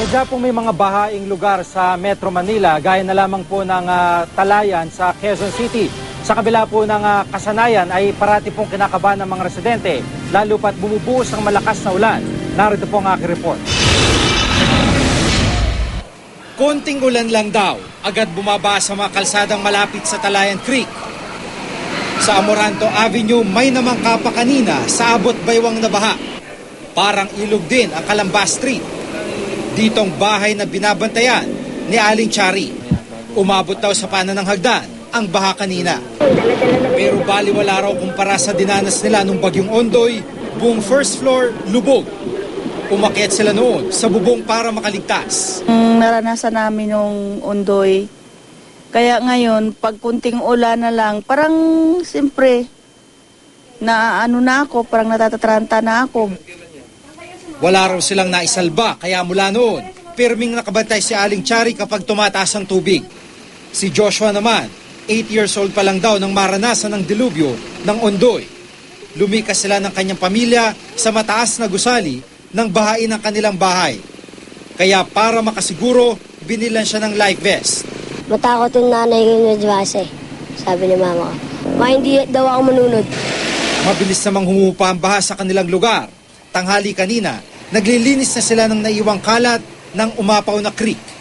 Sadya pong may mga bahaing lugar sa Metro Manila, gaya na lamang po ng ah, Talayan sa Quezon City. Sa kabila po ng ah, kasanayan ay parati pong kinakabahan ng mga residente, lalo pat bumubuhos ng malakas na ulan. Narito po ang aking report. Konting ulan lang daw, agad bumaba sa mga kalsadang malapit sa Talayan Creek. Sa Amoranto Avenue, may namang kapa kanina sa abot baywang na baha. Parang ilog din ang Calamba Street. Ditong bahay na binabantayan ni Aling Chari. Umabot daw sa panan ng hagdan ang baha kanina. Pero baliwala raw kumpara sa dinanas nila nung bagyong Ondoy, buong first floor lubog. Umakyat sila noon sa bubong para makaligtas. Naranasan namin nung undoy. Kaya ngayon, pag kunting ulan na lang, parang siyempre, na ano na ako, parang natatatranta na ako. Wala raw silang naisalba kaya mula noon, pirming nakabantay si Aling Chari kapag tumataas ang tubig. Si Joshua naman, 8 years old pa lang daw nang maranasan ng dilubyo ng Ondoy. Lumikas sila ng kanyang pamilya sa mataas na gusali ng bahain ng kanilang bahay. Kaya para makasiguro, binilan siya ng life vest. Matakot yung nanay ko yung base, sabi ni mama ko. Ma, hindi daw ako manunod. Mabilis namang humupa ang baha sa kanilang lugar. Tanghali kanina, naglilinis na sila ng naiwang kalat ng umapaw na creek.